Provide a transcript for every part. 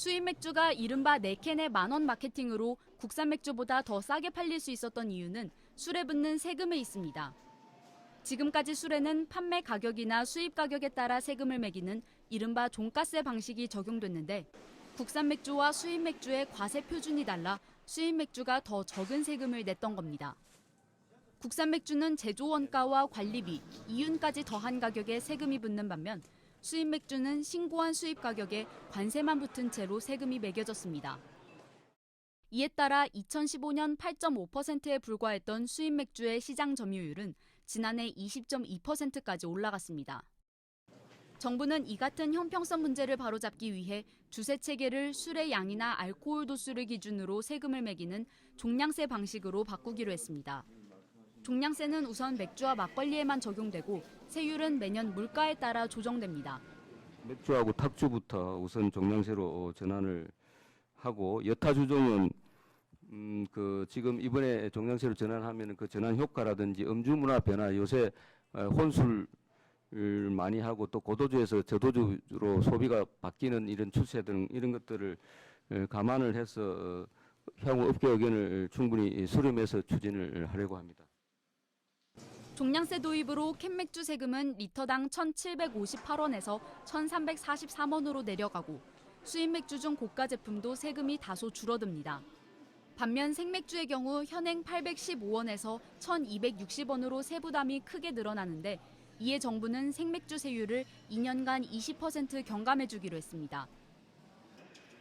수입 맥주가 이른바 네캔의 만원 마케팅으로 국산 맥주보다 더 싸게 팔릴 수 있었던 이유는 술에 붙는 세금에 있습니다. 지금까지 술에는 판매 가격이나 수입 가격에 따라 세금을 매기는 이른바 종가세 방식이 적용됐는데 국산 맥주와 수입 맥주의 과세 표준이 달라 수입 맥주가 더 적은 세금을 냈던 겁니다. 국산 맥주는 제조 원가와 관리비, 이윤까지 더한 가격에 세금이 붙는 반면 수입 맥주는 신고한 수입 가격에 관세만 붙은 채로 세금이 매겨졌습니다. 이에 따라 2015년 8.5%에 불과했던 수입 맥주의 시장 점유율은 지난해 20.2%까지 올라갔습니다. 정부는 이 같은 형평성 문제를 바로잡기 위해 주세 체계를 술의 양이나 알코올 도수를 기준으로 세금을 매기는 종량세 방식으로 바꾸기로 했습니다. 종량세는 우선 맥주와 막걸리에만 적용되고 세율은 매년 물가에 따라 조정됩니다. 맥주하고 탁주부터 우선 종량세로 전환을 하고 여타 주종은 음, 그 지금 이번에 종량세로 전환하면 그 전환 효과라든지 음주 문화 변화 요새 어, 혼술을 많이 하고 또 고도주에서 저도주로 소비가 바뀌는 이런 추세 등 이런 것들을 어, 감안을 해서 어, 향후 업계 의견을 충분히 수렴해서 추진을 하려고 합니다. 종량세 도입으로 캔맥주 세금은 리터당 1,758원에서 1,343원으로 내려가고 수입 맥주 중 고가 제품도 세금이 다소 줄어듭니다. 반면 생맥주의 경우 현행 815원에서 1,260원으로 세부담이 크게 늘어나는데 이에 정부는 생맥주 세율을 2년간 20% 경감해 주기로 했습니다.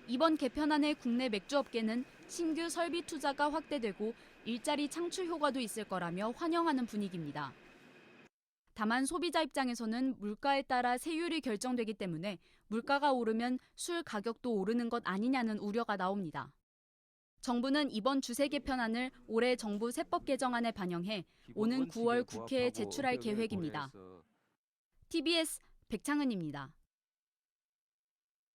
이번 개편안의 국내 맥주업계는 신규 설비 투자가 확대되고 일자리 창출 효과도 있을 거라며 환영하는 분위기입니다. 다만 소비자 입장에서는 물가에 따라 세율이 결정되기 때문에 물가가 오르면 술 가격도 오르는 것 아니냐는 우려가 나옵니다. 정부는 이번 주세 개편안을 올해 정부 세법 개정안에 반영해 오는 9월 국회에 제출할 계획입니다. TBS 백창은입니다.